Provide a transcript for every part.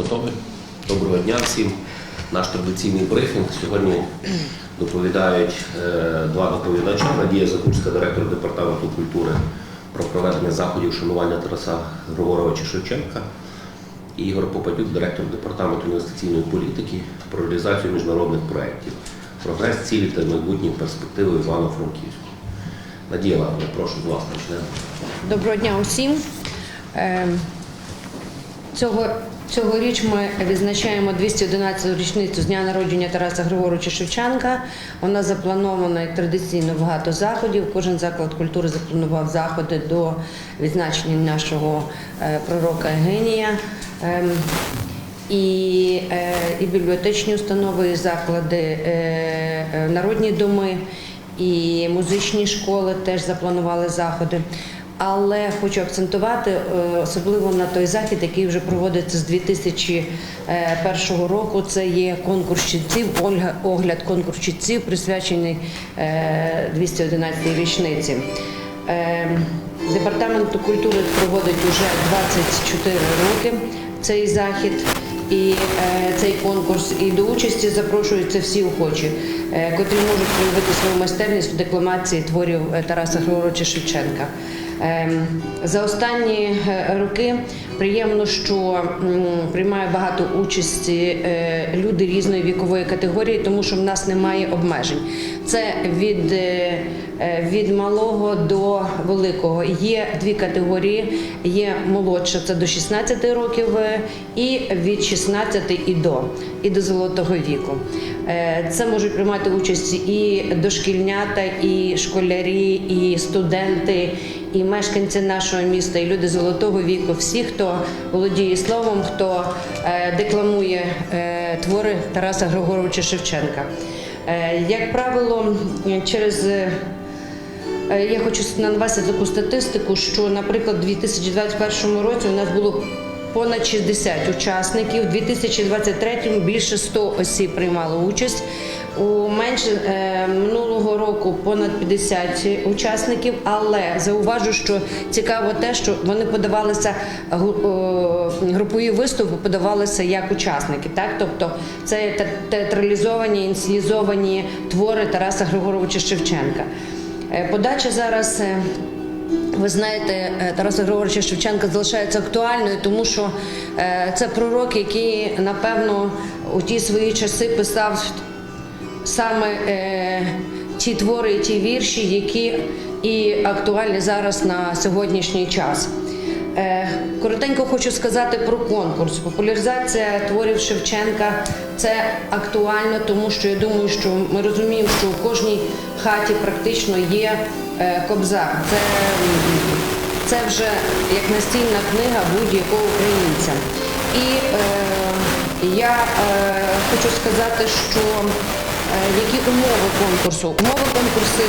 готові. Доброго дня всім. Наш традиційний брифінг. Сьогодні доповідають е, два доповідача. Надія Закурська, директор департаменту культури про проведення заходів шанування Тараса Григоровича Шевченка. І Ігор Попадюк, директор департаменту інвестиційної політики про реалізацію міжнародних проєктів, прогрес, цілі та майбутні перспективи Івано-Франківську. Надія Івановна, прошу з вас почнемо. Доброго дня усім. Е, Цього, цьогоріч ми відзначаємо 211 річницю з дня народження Тараса Григоровича Шевченка. Вона запланована і традиційно багато заходів. Кожен заклад культури запланував заходи до відзначення нашого е, пророка генія. Ем, І, е, і бібліотечні установи, і заклади, е, народні доми, і музичні школи теж запланували заходи. Але хочу акцентувати е, особливо на той захід, який вже проводиться з 2001 року. Це є конкурс чітців, огляд конкурс чітців, присвячений е, 211-й річниці. Е, Департамент культури проводить вже 24 роки цей захід. І е, цей конкурс і до участі запрошуються всі охочі, е, котрі можуть проявити свою майстерність в декламації творів е, Тараса Григоровича Шевченка. Ем, За останні е, роки приємно, що приймає багато участі е, люди різної вікової категорії, тому що в нас немає обмежень. Це від, е, від малого до великого. Є дві категорії: є молодша, це до 16 років, і від 16 і до, і до золотого віку. Це можуть приймати участь і дошкільнята, і школярі, і студенти, і мешканці нашого міста, і люди золотого віку, всі, хто володіє словом, хто е, декламує е, твори Тараса Григоровича Шевченка. Е, Як правило, через Я хочу навести таку статистику, що, наприклад, у 2021 році у нас було понад 60 учасників, у 2023 більше 100 осіб приймало участь. У менше е, минулого року понад 50 учасників, але зауважу, що цікаво те, що вони подавалися е, групові виступи, подавалися як учасники. Так, тобто це театралізовані, інсценізовані твори Тараса Григоровича Шевченка. Е, Подача зараз. Ви знаєте, е, Тараса Григоровича Шевченка залишається актуальною, тому що е, це пророк, який напевно у ті свої часи писав саме е, ті твори, і ті вірші, які і актуальні зараз на сьогоднішній час. Коротенько хочу сказати про конкурс. Популяризація творів Шевченка це актуально, тому що я думаю, що ми розуміємо, що у кожній хаті практично є кобзар. Це, це вже як настільна книга будь-якого українця. І е, я е, хочу сказати, що Е, Які умови конкурсу? Умови конкурсу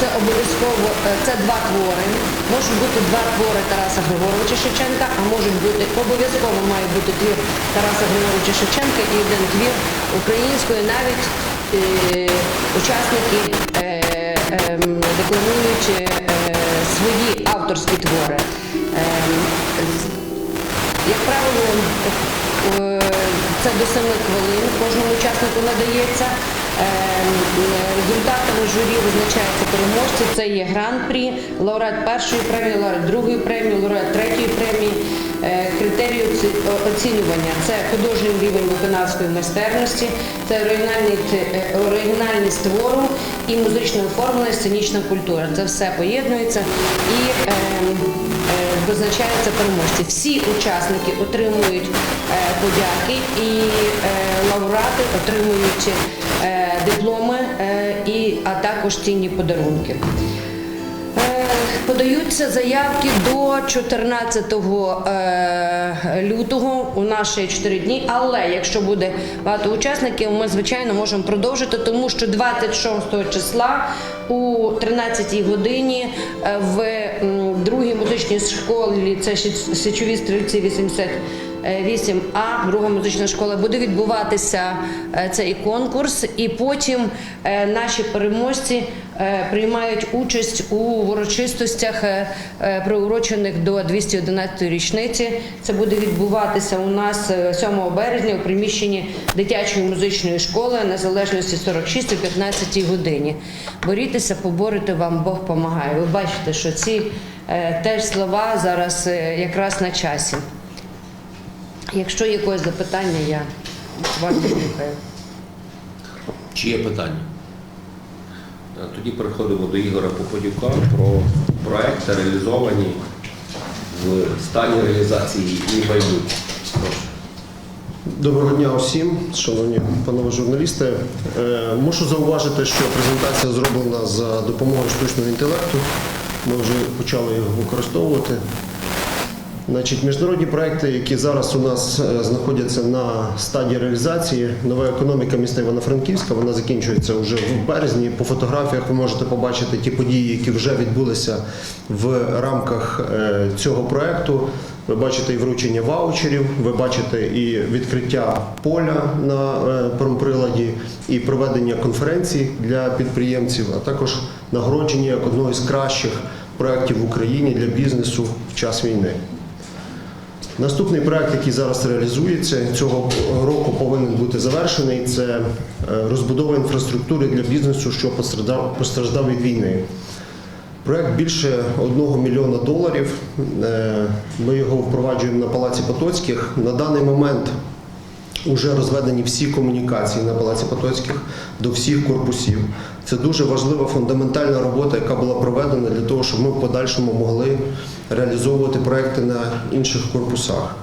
це обов'язково е, це два твори. Можуть бути два твори Тараса Григоровича Шевченка, а можуть бути обов'язково має бути твір Тараса Григоровича Шевченка і один твір української, навіть е, учасники е, е, декламують е, свої авторські твори. Ем, як правило, е, це до 7 хвилин кожному учаснику надається. Е, Результатами журі визначаються переможці. Це є гран-прі, лауреат першої премії, лауреат другої премії, лауреат третьої премії. Е, Критерії оцінювання це художній рівень виконавської майстерності, це оригінальність твору і музичною оформлення, сценічна культура. Це все поєднується і е, е, визначаються переможці. Всі учасники отримують е, подяки і е, лауреати отримують е, дипломи, і, а також цінні подарунки. Подаються заявки до 14 е, лютого. У ще 4 дні. Але якщо буде багато учасників, ми звичайно можемо продовжити, тому що 26 числа у 13 годині е, в другій музичній школі це Січові стрільці 80 8А, друга музична школа, буде відбуватися е, цей конкурс, і потім е, наші переможці е, приймають участь у урочистостях, приурочених до 211-ї річниці. Це буде відбуватися у нас е, 7 березня у приміщенні дитячої музичної школи незалежності 46 о 15 годині. Борітеся, поборете вам Бог помагає. Ви бачите, що ці теж слова зараз якраз на часі. Якщо є якось запитання, я вас слухаю. Чи є питання? Е, Тоді переходимо до Ігоря Попадюка про проекти, реалізовані в стані реалізації і майбутнє. Доброго дня усім, шановні панове журналісти. Е, Мушу зауважити, що презентація зроблена за допомогою штучного інтелекту. Ми вже почали його використовувати. Значить, міжнародні проекти, які зараз у нас е, знаходяться на стадії реалізації, нова економіка міста Івано-Франківська, вона закінчується вже в березні. По фотографіях ви можете побачити ті події, які вже відбулися в рамках е, цього проекту. Ви бачите і вручення ваучерів, ви бачите і відкриття поля на е, промприладі, і проведення конференцій для підприємців, а також нагородження як одного із кращих проєктів в Україні для бізнесу в час війни. Наступний проект, який зараз реалізується, цього року повинен бути завершений. Це е, розбудова інфраструктури для бізнесу, що постраждав, від війни. Проект більше 1 мільйона доларів. Е, Ми його впроваджуємо на Палаці Потоцьких. На даний момент вже розведені всі комунікації на Палаці Потоцьких до всіх корпусів. Це дуже важлива фундаментальна робота, яка була проведена для того, щоб ми в подальшому могли реалізовувати проекти на інших корпусах.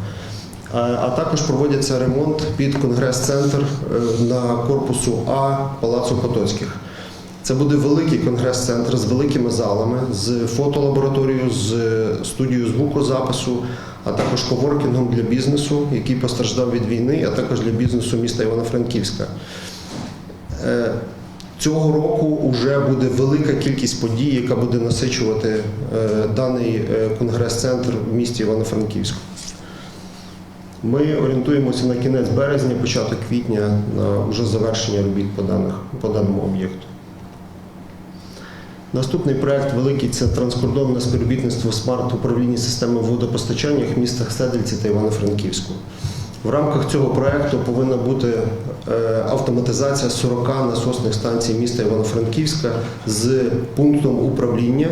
А також проводиться ремонт під конгрес-центр е, на корпусу А Палацу Потоцьких. Це буде великий конгрес-центр з великими залами, з фотолабораторією, з студією звукозапису, а також коворкінгом для бізнесу, який постраждав від війни, а також для бізнесу міста Івано-Франківська. Е, Цього року вже буде велика кількість подій, яка буде насичувати е, даний е, конгрес-центр в місті Івано-Франківську. Ми орієнтуємося на кінець березня, початок квітня на вже завершення робіт по, даних, по даному об'єкту. Наступний проект великий це транскордонне співробітництво смарт-управління системи водопостачання в містах Седельці та Івано-Франківську. В рамках цього проекту повинна бути е, автоматизація 40 насосних станцій міста Івано-Франківська з пунктом управління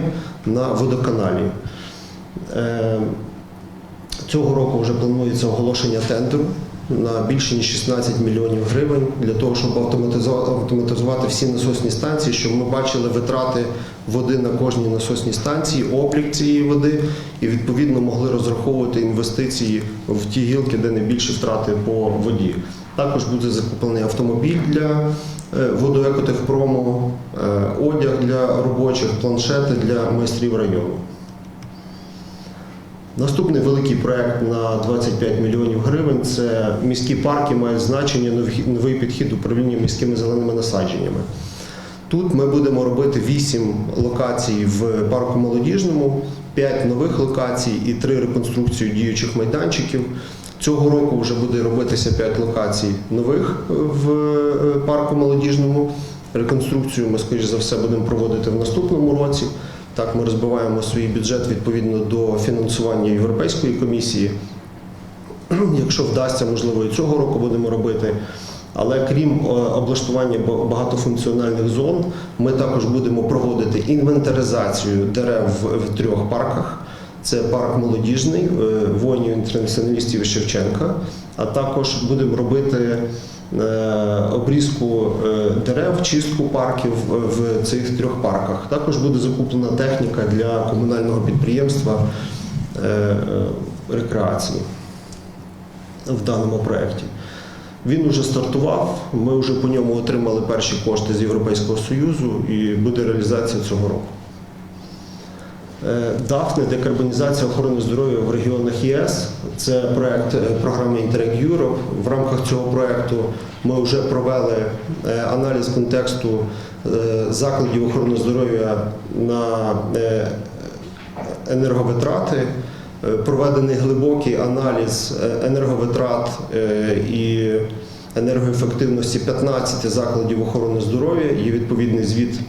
на водоканалі. Е, Цього року вже планується оголошення тендеру на більше ніж 16 мільйонів гривень для того, щоб автоматизувати, всі насосні станції, щоб ми бачили витрати води на кожній насосній станції, облік цієї води і відповідно могли розраховувати інвестиції в ті гілки, де найбільші втрати по воді. Також буде закуплений автомобіль для е, водоекотехпрому, е, одяг для робочих, планшети для майстрів району. Наступний великий проект на 25 мільйонів гривень це міські парки мають значення новий- підхід управління міськими зеленими насадженнями. Тут ми будемо робити 8 локацій в парку молодіжному, 5 нових локацій і 3 реконструкції діючих майданчиків. Цього року вже буде робитися 5 локацій нових в е, парку молодіжному. Реконструкцію ми, скоріш за все, будемо проводити в наступному році. Так, ми розбиваємо свій бюджет відповідно до фінансування Європейської комісії. Якщо вдасться, можливо, і цього року будемо робити. Але крім е, облаштування багатофункціональних зон, ми також будемо проводити інвентаризацію дерев в, трьох парках. Це парк молодіжний, е, воїнів інтернаціоналістів Шевченка, а також будемо робити обрізку е, дерев, чистку парків в- в цих трьох парках. Також буде закуплена техніка для комунального підприємства е, е, рекреації в даному проєкті. Він уже стартував. Ми вже по ньому отримали перші кошти з Європейського Союзу і буде реалізація цього року. Е, Дафне декарбонізація охорони здоров'я в регіонах ЄС. Це проект е, програми Interreg Europe. В рамках цього проекту ми вже провели е, аналіз контексту закладів охорони здоров'я на енерговитрати. проведений глибокий аналіз енерговитрат і енергоефективності 15 закладів охорони здоров'я. Є відповідний звіт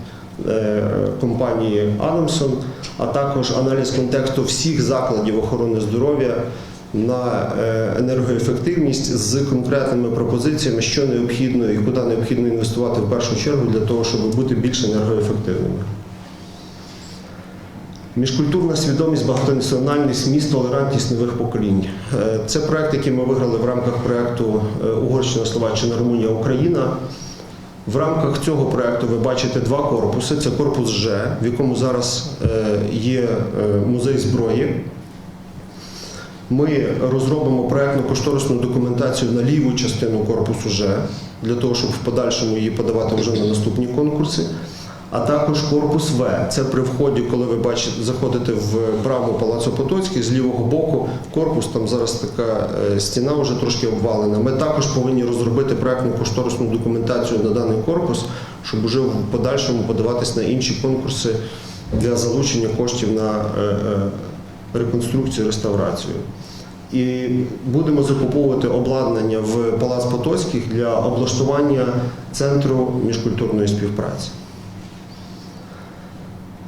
компанії Адамсон, а також аналіз контексту всіх закладів охорони здоров'я на е, енергоефективність з конкретними пропозиціями, що необхідно і куди необхідно інвестувати в першу чергу для того, щоб бути більш енергоефективними. Міжкультурна свідомість, багатонаціональність, міст, толерантність нових поколінь. Е, Це проект, який ми виграли в рамках проекту е, Угорщина, Словаччина, Румунія, Україна. В рамках цього проекту ви бачите два корпуси. Це корпус Ж, в якому зараз е, є е, музей зброї. Ми розробимо проєктно кошторисну документацію на ліву частину корпусу Ж для того, щоб в подальшому її подавати вже на наступні конкурси. А також корпус В. Це при вході, коли ви бачите, заходите в браму Палацу Потоцький з лівого боку. Корпус там зараз така е, стіна вже трошки обвалена. Ми також повинні розробити проектну кошторисну документацію на даний корпус, щоб уже в подальшому подаватись на інші конкурси для залучення коштів на е, е, реконструкцію, реставрацію. І будемо закуповувати обладнання в Палац Потоцьких для облаштування центру міжкультурної співпраці.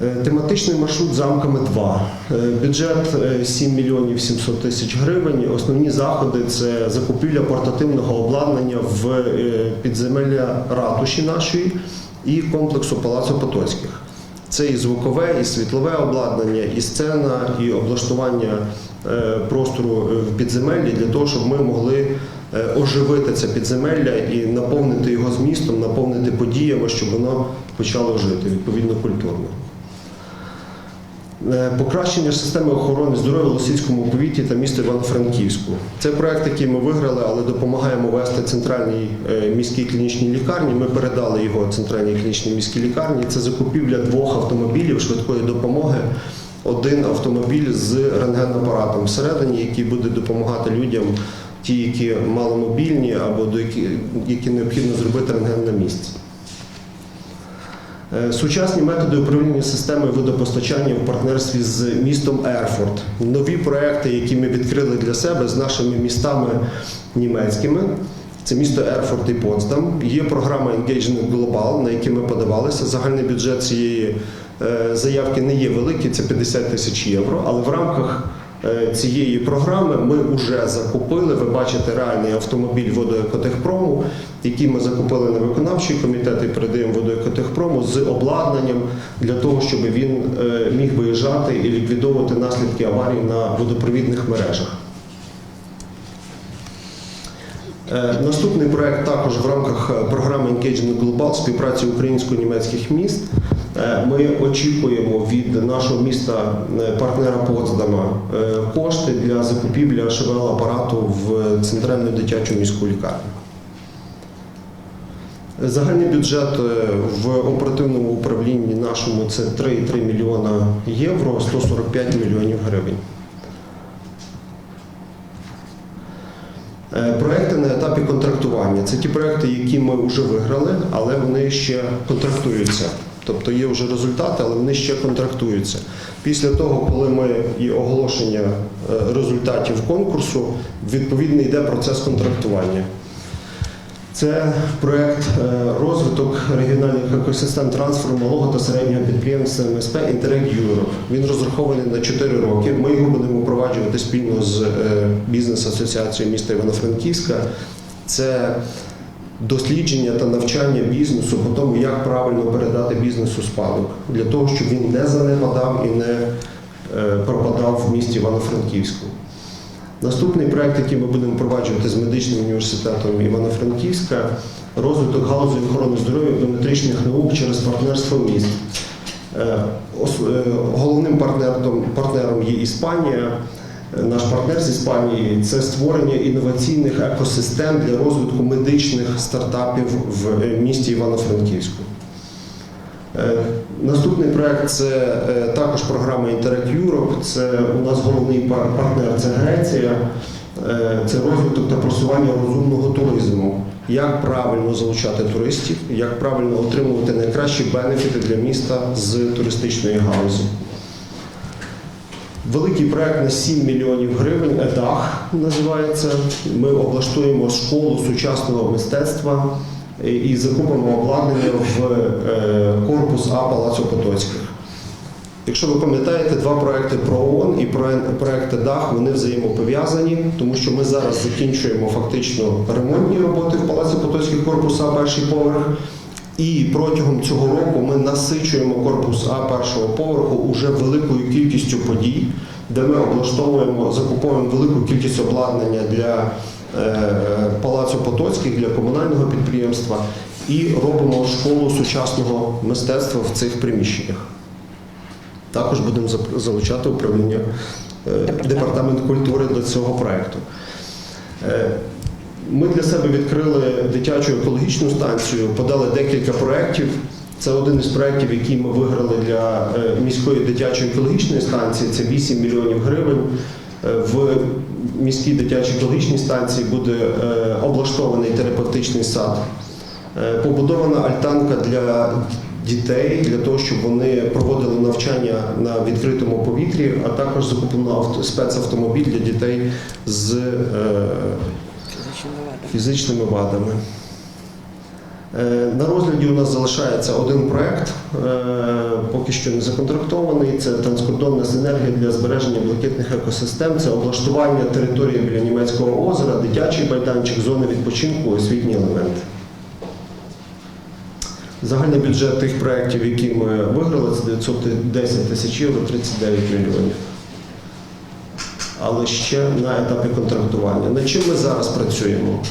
Е, Тематичний маршрут замками 2. Е, Бюджет е, 7 мільйонів 700 тисяч гривень. Основні заходи це закупівля портативного обладнання в е, підземелля ратуші нашої і комплексу Палацу Потоцьких. Це і звукове, і світлове обладнання, і сцена, і облаштування е, простору е, в підземеллі для того, щоб ми могли е, оживити це підземелля і наповнити його змістом, наповнити подіями, щоб воно почало жити відповідно культурно. Е, Покращення системи охорони здоров'я в Лосівському повіті та місто Івано-Франківську. Це проект, який ми виграли, але допомагаємо вести центральній е, міській клінічній лікарні. Ми передали його центральній клінічній міській лікарні. Це закупівля двох автомобілів швидкої допомоги. Один автомобіль з рентгенапаратом всередині, який буде допомагати людям, ті, які маломобільні або до які, які необхідно зробити рентген на місці. Е, Сучасні методи управління системою водопостачання в партнерстві з містом Ерфорт. Нові проекти, які ми відкрили для себе з нашими містами німецькими. Це місто Ерфорт і Потсдам. Є програма Engagement Global, на які ми подавалися. Загальний бюджет цієї е, заявки не є великий, це 50 тисяч євро. Але в рамках цієї програми ми вже закупили. Ви бачите реальний автомобіль водоекотехпрому, який ми закупили на виконавчий комітет і передаємо водоекотехпрому з обладнанням для того, щоб він е, міг виїжджати і ліквідовувати наслідки аварій на водопровідних мережах. Е, Наступний проект також в рамках е, програми Engagement Global співпраці українсько-німецьких міст. Е, Ми очікуємо від нашого міста е, партнера Потсдама е, кошти для закупівлі ШВЛ апарату в центральну дитячу міську лікарню. Загальний бюджет в оперативному управлінні нашому це 3,3 мільйона євро, 145 мільйонів гривень. Проекти на етапі контрактування. Це ті проекти, які ми вже виграли, але вони ще контрактуються. Тобто є вже результати, але вони ще контрактуються. Після того, коли ми і оголошення е, результатів конкурсу, відповідно йде процес контрактування. Це проект е, розвиток регіональних екосистем трансферу малого та середнього підприємства МСП Interreg Europe. Він розрахований на 4 роки. Ми його будемо впроваджувати спільно з е, бізнес-асоціацією міста Івано-Франківська. Це дослідження та навчання бізнесу по тому, як правильно передати бізнесу спадок, для того, щоб він не занепадав і не е, пропадав в місті Івано-Франківську. Наступний проект, який ми будемо впроваджувати з медичним університетом Івано-Франківська, розвиток галузі охорони здоров'я біометричних наук через партнерство міст. Е, е, Головним партнером є Іспанія. Е, Наш партнер з Іспанії це створення інноваційних екосистем для розвитку медичних стартапів в е, місті Івано-Франківську. Е, Наступний проект це також програма Interreg Europe. Це у нас головний партнер це Греція. Це розвиток та просування розумного туризму. Як правильно залучати туристів, як правильно отримувати найкращі бенефіти для міста з туристичної галузі. Великий проект на 7 мільйонів гривень, ЕДАХ називається. Ми облаштуємо школу сучасного мистецтва і- закупимо обладнання в е, корпус А Палацу Потоцьких. Якщо ви пам'ятаєте, два проекти про ООН і проекти ДАХ вони взаємопов'язані, тому що ми зараз закінчуємо фактично ремонтні роботи в Палаці Потоцьких корпус А перший поверх. І протягом цього року ми насичуємо корпус А першого поверху уже великою кількістю подій, де ми облаштовуємо, закуповуємо велику кількість обладнання для е, Палацу Потоцьких, для комунального підприємства і робимо школу сучасного мистецтва в цих приміщеннях. Також будемо залучати управління е, департамент культури до цього проекту. Ми для себе відкрили дитячу екологічну станцію, подали декілька проєктів. Це один із проєктів, який ми виграли для е, міської дитячої екологічної станції. Це 8 мільйонів гривень. Е, В міській дитячій екологічній станції буде е, облаштований терапевтичний сад. Побудована альтанка для дітей для того, щоб вони проводили навчання на відкритому повітрі, а також закуплено спецавтомобіль для дітей з фізичними вадами. Е, На розгляді у нас залишається один проект, е, поки що не законтрактований. Це транскордонна синергія для збереження блакитних екосистем. Це облаштування території біля німецького озера, дитячий майданчик, зони відпочинку, освітні елементи. Загальний бюджет тих проєктів, які ми виграли, це 910 тисяч євро, 39 мільйонів. Але ще на етапі контрактування. Над чим ми зараз працюємо?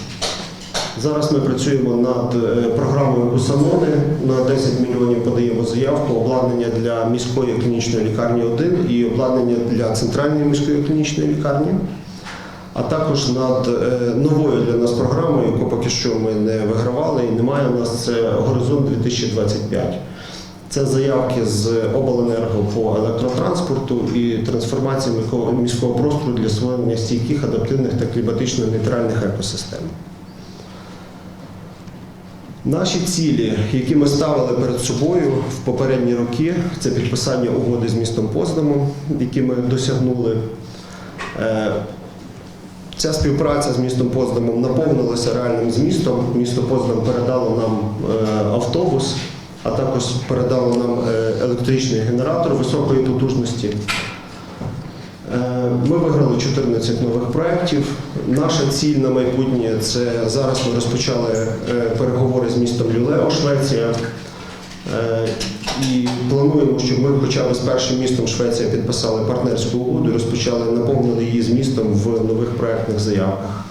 Зараз ми працюємо над е, програмою Усанони. На 10 мільйонів подаємо заявку, обладнання для міської клінічної лікарні 1 і обладнання для центральної міської клінічної лікарні. А також над е, новою для нас програмою, яку поки що ми не вигравали і немає у нас, це Горизонт 2025. Це заявки з обленерго по електротранспорту і трансформації міського- простору для створення стійких, адаптивних та кліматично нейтральних екосистем. Наші цілі, які ми ставили перед собою в попередні роки, це підписання угоди з містом Познамом, які ми досягнули. Е, Ця співпраця з містом Познамом наповнилася реальним змістом. Місто Познам передало нам е, автобус, а також передало нам е, електричний генератор високої потужності. Е, Ми виграли 14 нових проєктів. Наша ціль на майбутнє це зараз ми розпочали е, переговори з містом Люлео, Швеція. І плануємо, щоб ми хоча б з першим містом Швеція підписали партнерську угоду і розпочали наповнили її змістом в нових проектних заявках.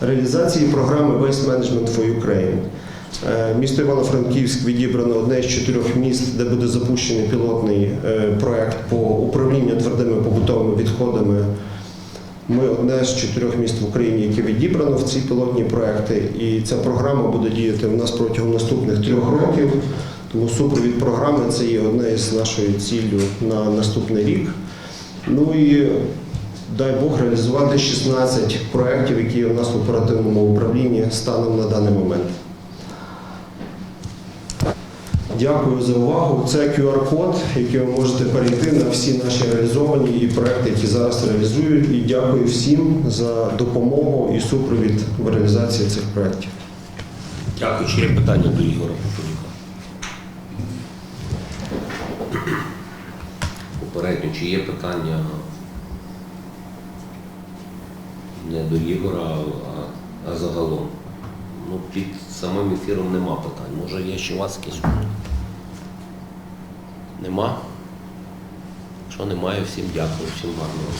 Реалізації програми Waste Management for Ukraine. Е, Місто Івано-Франківськ відібрано одне з чотирьох міст, де буде запущений пілотний е, проект по управлінню твердими побутовими відходами. Ми одне з чотирьох міст в Україні, яке відібрано в ці пілотні проекти, і ця програма буде діяти в нас протягом наступних трьох років. Тому супровід програми це є одне із нашою ціллю на наступний рік. Ну і дай Бог реалізувати 16 проєктів, які є у нас в оперативному управлінні станом на даний момент. Дякую за увагу. Це QR-код, який ви можете перейти на всі наші реалізовані і проекти, які зараз реалізують. І дякую всім за допомогу і супровід в реалізації цих проєктів. Дякую. Чи є питання до Ігора Попелюка? Попередньо, чи є питання не до Ігора, а загалом? Ну, під самим ефіром нема питань. Може, є ще у вас якісь? Нема? Якщо немає, всім дякую, всім гарного.